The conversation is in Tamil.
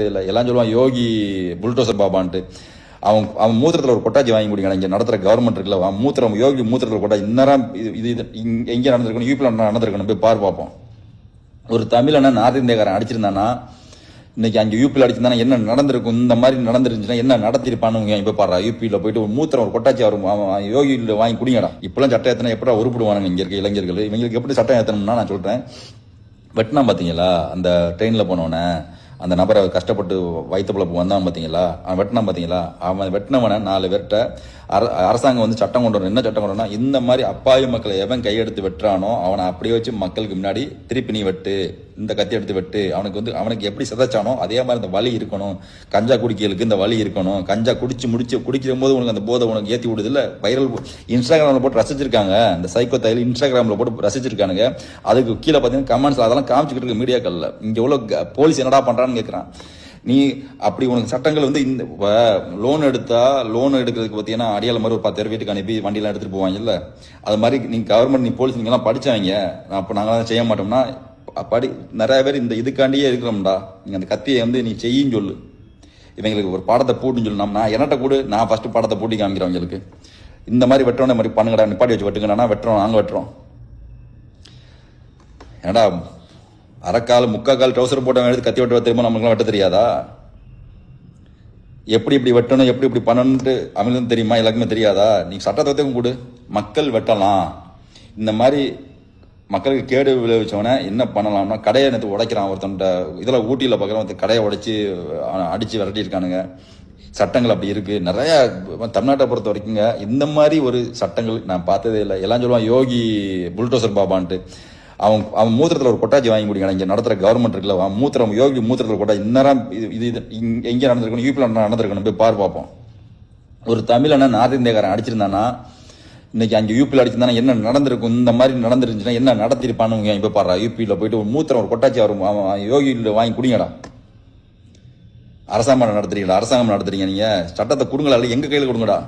இல்லை எல்லாம் சொல்லுவான் யோகி புல்டோசர் பாபான்ட்டு. அவன் அவன் மூத்திரத்தில் ஒரு கொட்டாச்சி வாங்கி கொடுங்க இங்கே நடத்துகிற கவர்மெண்ட் இருக்குல்ல அவன் மூத்திரம் யோகி மூத்திரத்தில் கொட்டாச்சி இந்நேரம் இது இது இங்கே எங்கே நடந்திருக்கணும்? யூபியில் நடந்திருக்கணும்? போய் பார் பார்ப்போம் ஒரு தமிழனை நார்த் இந்தியக்காரன் அடிச்சிருந்தானா இன்னைக்கு அங்கே யூபியில் அடிச்சிருந்தானா என்ன நடந்திருக்கும்? இந்த மாதிரி நடந்துருந்துச்சுன்னா என்ன நடத்திருப்பான்னு இப்போ பாடுறா யூபியில் போயிட்டு ஒரு மூத்திரம் ஒரு கொட்டாச்சி வரும் அவன் யோகியில் வாங்கி குடிங்கடா. இப்பெல்லாம் சட்டம் ஏற்றினா எப்படா உருப்பிடுவானுங்க இங்கே இருக்க இளைஞர்கள்? இவங்களுக்கு எப்படி சட்டம் ஏற்றணும்னா நான் சொல்கிறேன் வெட்டினா பார்த்தீங்களா அந்த ட்ரெயினில் போனோன்னே அந்த நபரை கஷ்டப்பட்டு வயிற்று பிழப்பு வந்தான் பார்த்தீங்களா அவன் வெட்டினான் பார்த்தீங்களா அவன் வெட்டினவனை நாலு பேர்கிட்ட அர அரசாங்கம் வந்து சட்டம் கொண்டு வரணும். என்ன சட்டம் கொண்டு வரணும் இந்த மாதிரி அப்பாவி மக்களை எவன் கையெடுத்து வெட்டுறானோ அவனை அப்படியே வச்சு மக்களுக்கு முன்னாடி திருப்பி நீ வெட்டு இந்த கத்தி எடுத்து வெட்டு அவனுக்கு வந்து அவனுக்கு எப்படி சிதைச்சானோ அதே மாதிரி இந்த வலி இருக்கணும். கஞ்சா குடிக்கிறதுக்கு இந்த வலி இருக்கணும். கஞ்சா குடிச்சு முடிச்சு குடிக்கிற போது உனக்கு அந்த போதை உனக்கு ஏற்றி விடுது. இல்லை வைரல் இன்ஸ்டாகிராமில் போட்டு ரசிச்சிருக்காங்க. இந்த சைக்கோ தையல் இன்ஸ்டாகிராமில் போட்டு ரசிச்சிருக்கானுங்க. அதுக்கு கீழே பார்த்தீங்கன்னா கமெண்ட்ஸ் அதெல்லாம் காமிச்சிக்கிட்டு இருக்கு மீடியாக்கள்ல. இங்கே உள்ள போலீஸ் என்னடா பண்ணுறான்னு கேட்குறான் நீ அப்படி உனக்கு சட்டங்கள் வந்து இந்த லோன் எடுத்தா லோன் எடுக்கிறதுக்கு பார்த்தீங்கன்னா அடியால மாதிரி ஒரு பத்து பேர் வீட்டுக்கு அனுப்பி வண்டியெலாம் எடுத்துட்டு போவாங்கல்ல. அது மாதிரி நீங்க கவர்மெண்ட் நீ போலீஸ் நீங்கெல்லாம் படிச்சவங்க அப்போ நாங்களாம் செய்ய மாட்டோம்னா படி நிறைய பேர் இந்த இதுக்காண்டியே இருக்கிறோம்டா. நீங்க அந்த கத்தியை வந்து நீ செய்யின்னு சொல்லு. இவங்களுக்கு ஒரு பாடத்தை போட்டுன்னு சொல்லு. நான் நான் என்னட்ட கூட நான் ஃபர்ஸ்ட் பாடத்தை போட்டி காமிக்கிறேன் அவங்களுக்கு. இந்த மாதிரி வெட்டுறோம் இந்த மாதிரி பண்ணுங்கடா நிப்பாட்டி வச்சு வெட்டுங்கடா வெட்டுறோம் நாங்கள் வெட்டுறோம். ஏடா அரைக்கால் முக்கால் ட்ரௌசர் போட்டவன் எடுத்து கத்தி வெட்ட தெரியுமா? நம்மளுக்குலாம் வெட்ட தெரியாதா? எப்படி இப்படி வெட்டணும் எப்படி இப்படி பண்ணணுன்ட்டு அவங்களுக்கு தெரியுமா? எல்லாருக்குமே தெரியாதா? நீங்கள் சட்டத்தையும் கொடு. மக்கள் வெட்டலாம். இந்த மாதிரி மக்களுக்கு கேடு விளைவிச்சவனே என்ன பண்ணலாம்னா கடையை நேற்று உடைக்கிறான் ஒருத்தன்ட்ட இதில் ஊட்டியில் பார்க்குறவன் ஒருத்தன் கடையை உடைச்சி அடித்து விரட்டியிருக்கானுங்க. சட்டங்கள் அப்படி இருக்குது நிறையா தமிழ்நாட்டை பொறுத்த வரைக்குங்க இந்த மாதிரி ஒரு சட்டங்கள் நான் பார்த்ததே இல்லை. எல்லாம் சொல்லுவான் யோகி புல்டோசர் பாபான்ட்டு. அவன் அவன் மூத்திரத்தில் ஒரு கொட்டாச்சி வாங்கி முடியும் இங்கே நடத்துகிற கவர்மெண்ட் இருக்குல்ல அவன் மூத்திரம் யோகி மூத்திரத்தில் கொட்டாச்சி இந்நேரம் இது இது இங்கே எங்கே நடந்திருக்கணும் யூபியில் நடந்திருக்கணும் போய் பார் பார்ப்போம் ஒரு தமிழனை நார்த் இந்தியக்காரன் அடிச்சிருந்தானா இன்னைக்கு அங்கே யூபியில் அடிச்சிருந்தானா என்ன நடந்திருக்கும்? இந்த மாதிரி நடந்துருந்துச்சுன்னா என்ன நடத்திருப்பான்னு இப்போ பாடுறா. யூபியில் போயிட்டு ஒரு மூத்திரம் ஒரு கொட்டாச்சி வரும் அவன் யோகியில் வாங்கி குடிங்கடா. அரசாங்கம் நடத்துறீங்களா? அரசாங்கம் நடத்துறீங்க நீங்கள் சட்டத்தை கொடுங்களா இல்லை கையில் கொடுங்கடா.